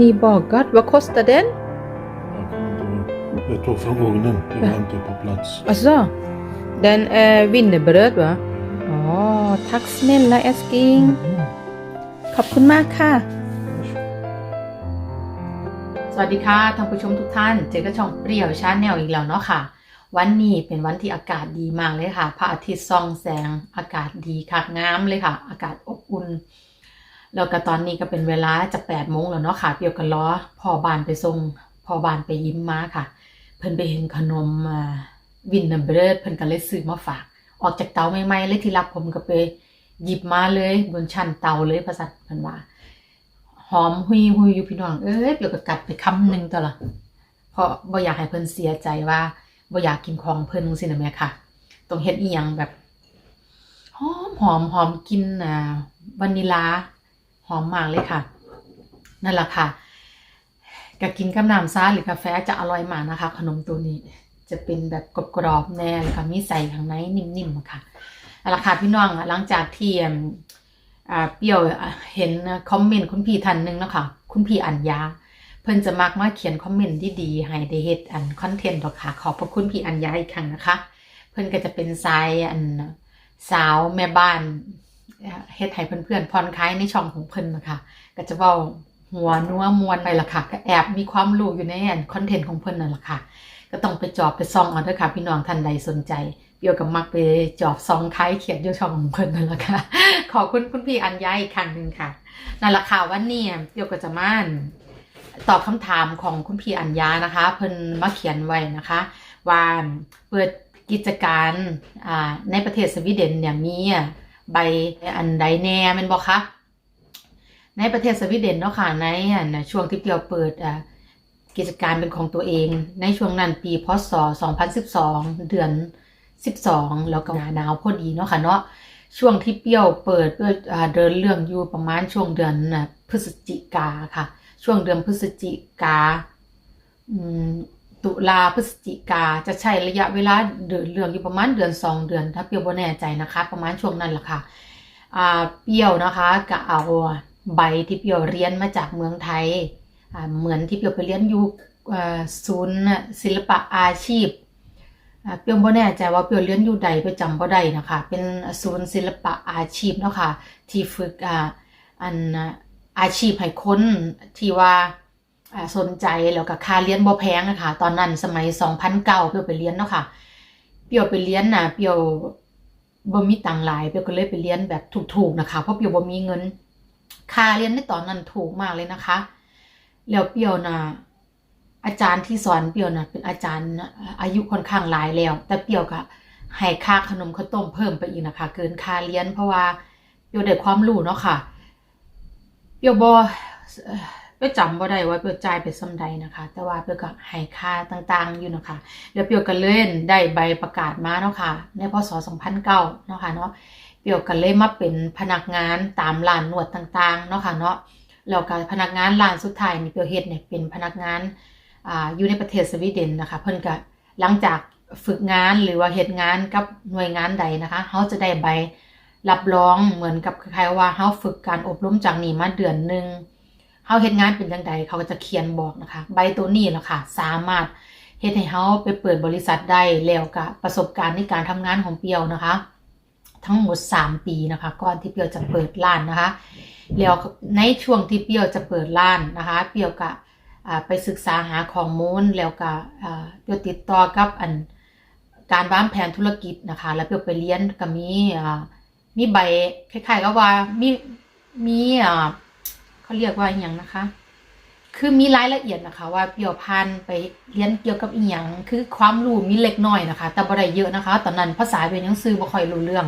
ni bagad? Vad kostar den? Jag, kommer inte, jag tog från ugnen. Jag var inte på plats. Alltså, den är wienerbröd va? Ja, tack snälla älskling. ขอบคุณมากค่ะ สวัสดีค่ะท่านผู้ชมทุกท่าน เจอกับช่องเปรี้ยวชาแนลอีกแล้วเนาะค่ะ วันนี้เป็นวันที่อากาศดีมากเลยค่ะ พระอาทิตย์ส่องแสง อากาศดีคักงามเลยค่ะ อากาศอบอุ่น แล้วก็ตอนนี้ก็เป็นเวลาจะแปดโมงแล้วเนาะค่ะเปียวกันล้อพอบานไปส่งพอบานไปยิ้มมาค่ะ เพิ่นไปเห็นขนมวินเนอร์เบรดเพิ่นก็เลยซื้อมาฝาก ออกจากเตาใหม่ๆเลยที่รักผมก็ไปหยิบมาเลยบนชั้นเตาเลยภาษาเพิ่นว่าหอมหุยหุยอยู่พี่น้องเอ้ยเปรี้ยวก็กัดไปคำหนึ่งตัวละเพราะบ่อยากให้เพิ่นเสียใจว่าบ่อยากกินของเพิ่นสินะแม่ค่ะต้องเฮ็ดอีหยังแบบหอมหอมหอมกินอ่าวานิลา หอมมากเลยค่ะ นั่นแหละค่ะก็กินกับน้ำซ่าหรือกาแฟจะอร่อยมากนะคะ ขนมตัวนี้จะเป็นแบบกรอบๆแน่แล้วก็มีใส่ข้างในนิ่มๆอะค่ะเอาละค่ะพี่น้องหลังจากที่อืมอ่าเปรี้ยวเห็นคอมเมนต์คุณพี่ท่านหนึ่งเนาะค่ะคุณพี่อัญญาเพิ่นจะมักมาเขียนคอมเมนต์ที่ดีให้ได้เฮ็ดอันคอนเทนต์หรอกค่ะ ขอบพระคุณพี่อัญญาอีกครั้งนะคะ เพิ่นก็จะเป็นสายอันสาวแม่บ้าน เฮ็ดให้เพื่อนๆผ่อนคลายในช่องของเพิ่นนะคะก็จะเว้าหัวนัวมวนไปละค่ะ ก็แอบมีความรู้อยู่ในอันคอนเทนต์ของเพิ่นนั่นละค่ะ ก็ต้องไปจอบไปซ่องเอาเด้อค่ะ พี่น้องท่านใดสนใจเกี่ยวกับมักไปจอบซองคล้ายเขียนอยู่ช่องของเพิ่นนั่นละค่ะ ขอบคุณคุณพี่อัญญาอีกครั้งหนึ่งค่ะนั่นละค่ะวันนี้เกี่ยวกับจะมานตอบคำถามของคุณพี่อัญญานะคะ เพิ่นมาเขียนไว้นะคะ ว่าเปิดกิจการในประเทศสวีเดนเนี่ยมี ใบอันใดแน่มันบอกคะในประเทศสวีเดนเนาะค่ะในอันช่วงที่เปียวเปิดกิจการเป็นของตัวเอง ในช่วงนั้นปีพศ 2012 เดือน 12 แล้วก็หนาวพอดีเนาะค่ะเนาะช่วงที่เปรี้ยวเปิดเพื่อเดินเรื่องอยู่ประมาณช่วงเดือนพฤศจิกาค่ะ ช่วงเดือนพฤศจิกา ตุลาพฤศจิกาจะใช้ระยะเวลาเดินเรื่องอยู่ประมาณเดือนสองเดือน ถ้าเปรียวบ่แน่ใจนะคะ ประมาณช่วงนั้นแหละค่ะอ่าเปรียวนะคะก็เอาใบที่เปรียวเรียนมาจากเมืองไทยอ่าเหมือนที่เปรียวไปเรียนอยู่ศูนย์ศิลปะอาชีพอ่าเปรียวบ่แน่ใจว่าเปรียวเรียนอยู่ใดเปรียวจำบ่ได้นะคะ เป็นศูนย์ศิลปะอาชีพเนาะค่ะที่ฝึกอ่าอันอาชีพให้คนที่ว่า สนใจแล้วก็ค่าเรียนบ่แพงนะคะตอนนั้นสมัย2009เปียวไปเรียนเนาะค่ะเปียวไปเรียนน่ะเปียวบ่มีตังหลายเปียวก็เลยไปเรียนแบบถูกๆนะคะ เพราะเปียวบ่มีเงินค่าเรียนในตอนนั้นถูกมากเลยนะคะ แล้วเปียวน่ะอาจารย์ที่สอนเปียวน่ะเป็นอาจารย์อายุค่อนข้างหลายแล้ว แต่เปียวก็ให้ค่าขนมข้าวต้มเพิ่มไปอีกนะคะ เกินค่าเรียนเพราะว่าเปียวได้ความรู้เนาะค่ะเปียวบ่เอ่อ เปียจำบ่ได้ว่าเปียจ่ายไปส่ำใดนะคะ แต่ว่าเปียก็ให้ค่าต่างๆอยู่นะคะแล้วเปียก็เล่นได้ใบประกาศมาเนาะค่ะในพศ2009เนาะค่ะเนาะเปียก็เลยมาเป็นพนักงานตามร้านนวดต่างๆเนาะค่ะเนาะแล้วก็พนักงานร้านสุดท้ายนี่เปียวเฮ็ดเนี่ยเป็นพนักงานอ่าอยู่ในประเทศสวีเดนนะคะ เพิ่นก็หลังจากฝึกงานหรือว่าเฮ็ดงานกับหน่วยงานใดนะคะเขาจะได้ใบรับรองเหมือนกับคล้ายๆว่าเฮาฝึกการอบรมจากนี่มาเดือนหนึ่ง เฮาเฮ็ดงานเป็นจังใดเขาก็จะเขียนบอกนะคะ ใบตัวนี้แหละค่ะ สามารถเฮ็ดให้เฮาไปเปิดบริษัทได้แล้วก็ประสบการณ์ในการทำงานของเปียวนะคะ ทั้งหมด 3 ปีนะคะก่อนที่เปียวจะเปิดร้านนะคะแล้วในช่วงที่เปียวจะเปิดร้านนะคะ เปียวก็ไปศึกษาหาข้อมูลแล้วก็เปียวติดต่อกับอันการวางแผนธุรกิจนะคะ แล้วเปียวไปเรียนก็มีมีใบคล้ายๆกับว่ามีมีอ่า เขาเรียกว่าอย่างนะคะ คือมีรายละเอียดนะคะ ว่าเปี่ยวพันไปเรียนเกี่ยวกับอีหยังคือความรู้มีเล็กน้อยนะคะ แต่บ่ได้เยอะนะคะ ตอนนั้นภาษาเป็นหนังสือบ่ค่อยรู้เรื่อง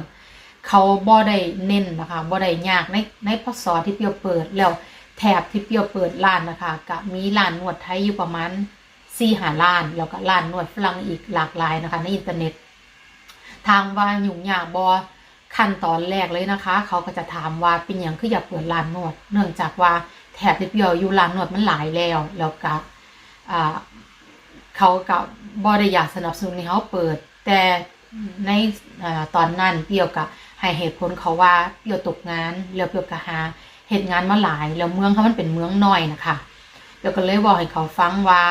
เขาบ่ได้เน้นนะคะบ่ได้ยากในในพศที่เปียวเปิดแล้วแถบที่เปียวเปิดร้านนะคะก็มีร้านนวดไทยอยู่ประมาณ4หาร้าน แล้วก็ร้านนวดฝรั่งอีกหลากหลายนะคะ ในอินเทอร์เน็ต ทางว่ายุ่งยากบ่ ขั้นตอนแรกเลยนะคะ เขาก็จะถามว่าเป็นอย่างคืออยากเปิดร้านนวด เนื่องจากว่าแถบที่เปียวอยู่ร้านนวดมันหลายแล้ว แล้วก็เขาก็บ่ได้อยากสนับสนุนให้เขาเปิด แต่ในอตอนนั้นเปียวก็ให้เหตุผลเขาว่าเปียวตกงานแล้วเปียวก็หาเหตุงานมาหลายแล้วเมืองเขามันเป็นเมืองน้อยนะคะเปียวก็เลยบอกให้เขาฟังว่า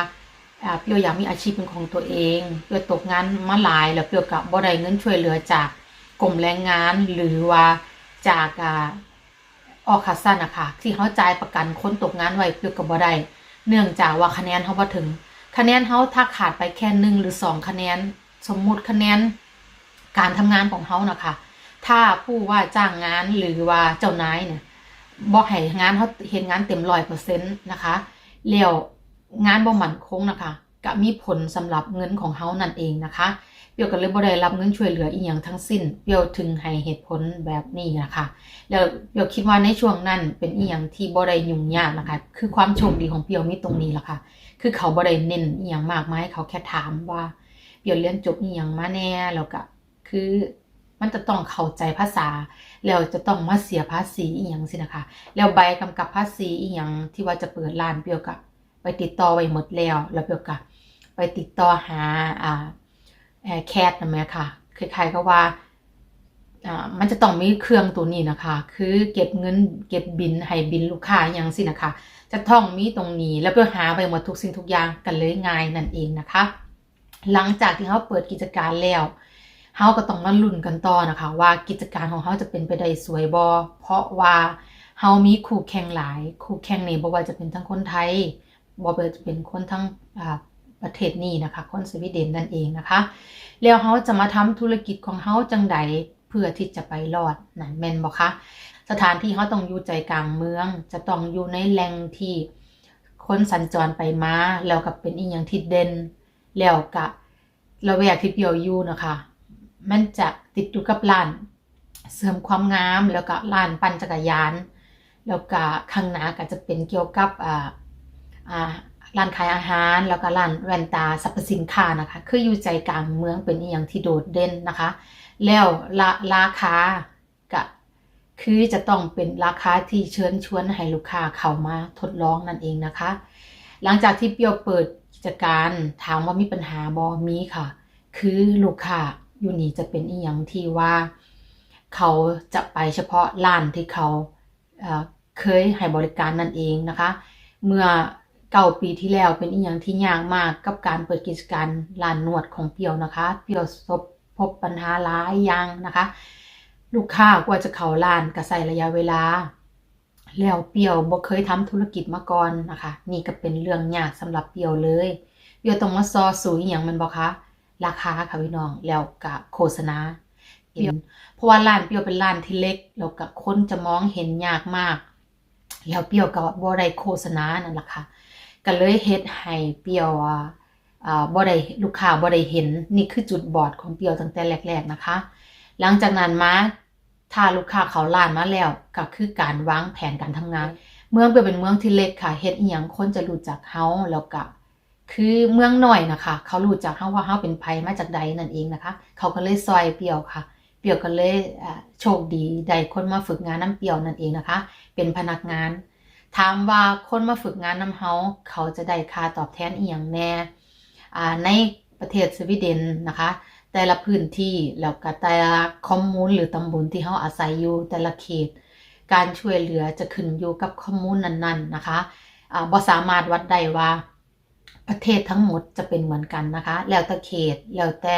อ่าเปียวอยากมีอาชีพเป็นของตัวเอง เปียวตกงานมาหลาย แล้วเปียวกับบ่ได้เงินช่วยเหลือจาก กรมแรงงานหรือว่าจากออคาสันนะคะที่เขาจ่ายประกันคนตกงานไว้เปียวกับบ่ได้เนื่องจากว่าคะแนนเขาบ่ถึง คะแนนเขาถ้าขาดไปแค่หนึ่งหรือสองคะแนน สมมุติคะแนนการทำงานของเขานะคะ ถ้าผู้ว่าจ้างงานหรือว่าเจ้านายเนี่ยบอกให้งานเขาเห็นงานเต็มร้อยเปอร์เซ็นต์นะคะแล้วงานบ่มั่นคงนะคะก็มีผลสำหรับเงินของเขานั่นเองนะคะ ยวก็เลยบ่ได้รับเงินช่วยเหลืออีกอย่างทั้งสิ้นเปียวถึงให้เหตุผลแบบนี้นะคะแล้วเปียวคิดว่าในช่วงนั้นเป็นอีหยังที่บ่ได้ยุ่งยากนะคะ คือความโชคดีของเปียวมีตรงนี้ละค่ะ คือเขาบ่ได้เน้นอีหยังมากมายเขาแค่ถามว่าเปียวเรียนจบอีหยังมาแน่แล้วก็คือมันจะต้องเข้าใจภาษา แล้วจะต้องมาเสียภาษีอีหยังสินะคะ แล้วใบกำกับภาษีอีหยังที่ว่าจะเปิดร้านเปียวกับไปติดต่อไว้หมดแล้ว แล้วเปียวกับไปติดต่อหาอ่า แอร์แคทนะแม่ค่ะคล้ายๆก็ว่ามันจะต้องมีเครื่องตัวนี้นะคะ คือเก็บเงินเก็บบินให้บินลูกค้าอย่างสินะคะ จะต้องมีตรงนี้แล้วเพื่อหาไปหมดทุกสิ่งทุกอย่างกันเลยง่ายนั่นเองนะคะ หลังจากที่เขาเปิดกิจการแล้วเขาก็ต้องมาลุ้นกันต่อนะคะ ว่ากิจการของเขาจะเป็นไปได้สวยบอเพราะว่าเขามีคู่แข่งหลาย คู่แข่งนี่บ่ว่าจะเป็นทั้งคนไทยบ่ว่าจะเป็นคนทั้งอ่า ประเทศนี้นะคะคนสวีเดนนั่นเองนะคะ แล้วเขาจะมาทำธุรกิจของเขาจังใดเพื่อที่จะไปรอดนั่นแม่นบ่คะสถานที่เขาต้องอยู่ใจกลางเมือง จะต้องอยู่ในแหล่งที่คนสัญจรไปมาแล้วก็เป็นอีหยังที่เด่นแล้วก็ระแวกที่เปียวอยู่นะคะ มันจะติดอยู่กับร้าน เสริมความงามแล้วก็ร้านปั่นจักรยาน แล้วก็ข้างหน้าก็จะเป็นเกี่ยวกับอ่าอ่า ร้านขายอาหารแล้วก็ร้านแว่นตาสรรพสินค้านะคะ คืออยู่ใจกลางเมืองเป็นอีหยังที่โดดเด่นนะคะ แล้วราราคาก็คือจะต้องเป็นราคาที่เชิญชวนให้ลูกค้าเข้ามาทดลองนั่นเองนะคะ หลังจากที่เปียวเปิดกิจการถามว่ามีปัญหาบอมีค่ะ คือลูกค้าอยู่นี่จะเป็นอีหยังที่ว่า เขาจะไปเฉพาะร้านที่เขาเอ่อเคยให้บริการนั่นเองนะคะ เมื่อ เก่าปีที่แล้วเป็นอีหยังที่ยากมากกับการเปิดกิจการร้านนวดของเปียวนะคะ เปียวพบพบปัญหาหลายอย่างนะคะ ลูกค้ากว่าจะเข้าร้านก็ใส่ระยะเวลา แล้วเปียวบ่เคยทำธุรกิจมาก่อนนะคะ นี่ก็เป็นเรื่องยากสำหรับเปียวเลย เปียวต้องมาซอสูอย่างมันบ่คะราคาค่ะพี่น้องแล้วก็โฆษณาเปียวเพราะว่าร้านเปียวเป็นร้านที่เล็กแล้วก็คนจะมองเห็นยากมาก แล้วเปียวก็บ่ได้โฆษณานั่นล่ะค่ะ ก็เลยเฮ็ดให้เปียวอ่าอ่าบ่ได้ลูกค้าบ่ได้เห็นนี่คือจุดบอดของเปียวตั้งแต่แรก ๆนะคะ หลังจากนั้นมาถ้าลูกค้าเขาร้านมาแล้วก็คือการวางแผนการทำงาน เมืองเปียวเป็นเมืองที่เล็กค่ะเฮ็ดอีหยังคนจะรู้จักเฮาแล้วก็คือเมืองหน้อยนะคะ เขารู้จักเฮาว่าเฮาเป็นไผมาจากใดนั่นเองนะคะ เขาก็เลยซอยเปียวค่ะ เปียวก็เลยโชคดีได้คนมาฝึกงานน้ำเปียวนั่นเองนะคะ เป็นพนักงาน ถามว่าคนมาฝึกงานนำเฮาเขาจะได้ค่าตอบแทนอีหยังแน่ในประเทศสวีเดนนะคะ แต่ละพื้นที่แล้วก็แต่ละคอมมูนหรือตำบลที่เฮาอาศัยอยู่แต่ละเขต การช่วยเหลือจะขึ้นอยู่กับคอมมูนนั้นๆนะคะบ่สามารถวัดได้ว่าประเทศทั้งหมดจะเป็นเหมือนกันนะคะ แล้วแต่เขตแล้วแต่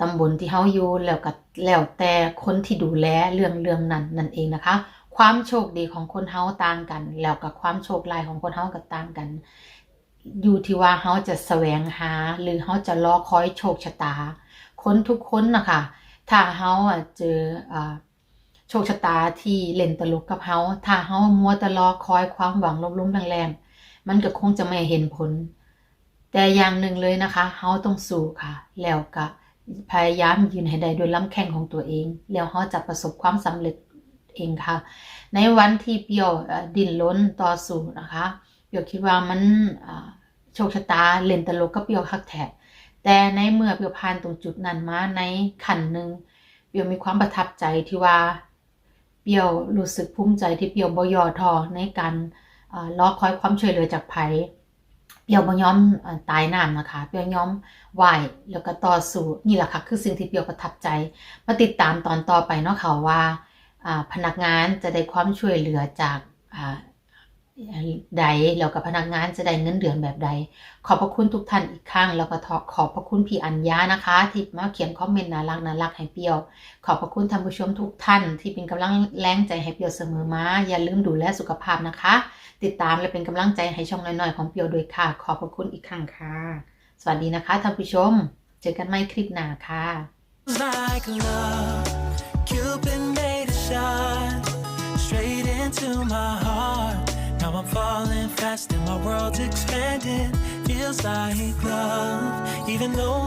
ตำบลที่เฮาอยู่แล้วก็แล้วแต่คนที่ดูแลเรื่องเรื่องนั้นนั่นเองนะคะ ความโชคดีของคนเฮาต่างกัน แล้วกับความโชคร้ายของคนเฮาก็ต่างกัน อยู่ที่ว่าเฮาจะแสวงหา หรือเฮาจะรอคอยโชคชะตา คนทุกคนนะคะถ้าเฮาอะเจออ่าโชคชะตาที่เล่นตลกกับเฮาถ้าเฮามัวแต่รอคอยความหวังล้มๆแรงๆมันก็คงจะไม่เห็นผล แต่อย่างหนึ่งเลยนะคะเฮาต้องสู้ค่ะ แล้วก็พยายามยืนให้ได้ด้วยลำแข้งของตัวเอง แล้วเฮาจะประสบความสำเร็จ เองค่ะ ในวันที่เปียวดิ้นรนต่อสู้นะคะเปียวคิดว่ามันโชคชะตาเล่นตลกกับเปียวคักแท้แต่ในเมื่อเปียวผ่านตรงจุดนั้นมาในขันหนึ่งเปียวมีความประทับใจที่ว่าเปียวรู้สึกภูมิใจที่เปียวบ่ย่อท้อในการรอคอยความช่วยเหลือจากไผเปียวบ่ยอมตายน้ำนะคะเปียวยอมไหวแล้วก็ต่อสู้นี่แหละค่ะคือสิ่งที่เปียวประทับใจมาติดตามตอนต่อไปเนาะค่ะว่า พนักงานจะได้ความช่วยเหลือจากใดแล้วกับพนักงานจะได้เงินเดือนแบบใด ขอบพระคุณทุกท่านอีกครั้งแล้วก็ขอบพระคุณพี่อัญญานะคะที่มาเขียนคอมเมนต์น่ารักน่ารักให้เปียว ขอบพระคุณท่านผู้ชมทุกท่าน ที่เป็นกำลังแรงใจให้เปียวเสมอมาอย่าลืมดูแลสุขภาพนะคะ ติดตามและเป็นกำลังใจให้ช่องน้อยๆของเปียวด้วยค่ะ ขอบพระคุณอีกครั้งค่ะ สวัสดีนะคะท่านผู้ชม เจอกันใหม่คลิปหน้าค่ะ like love. Shot straight into my heart. Now I'm falling fast and my world's expanding. Feels like love, even though.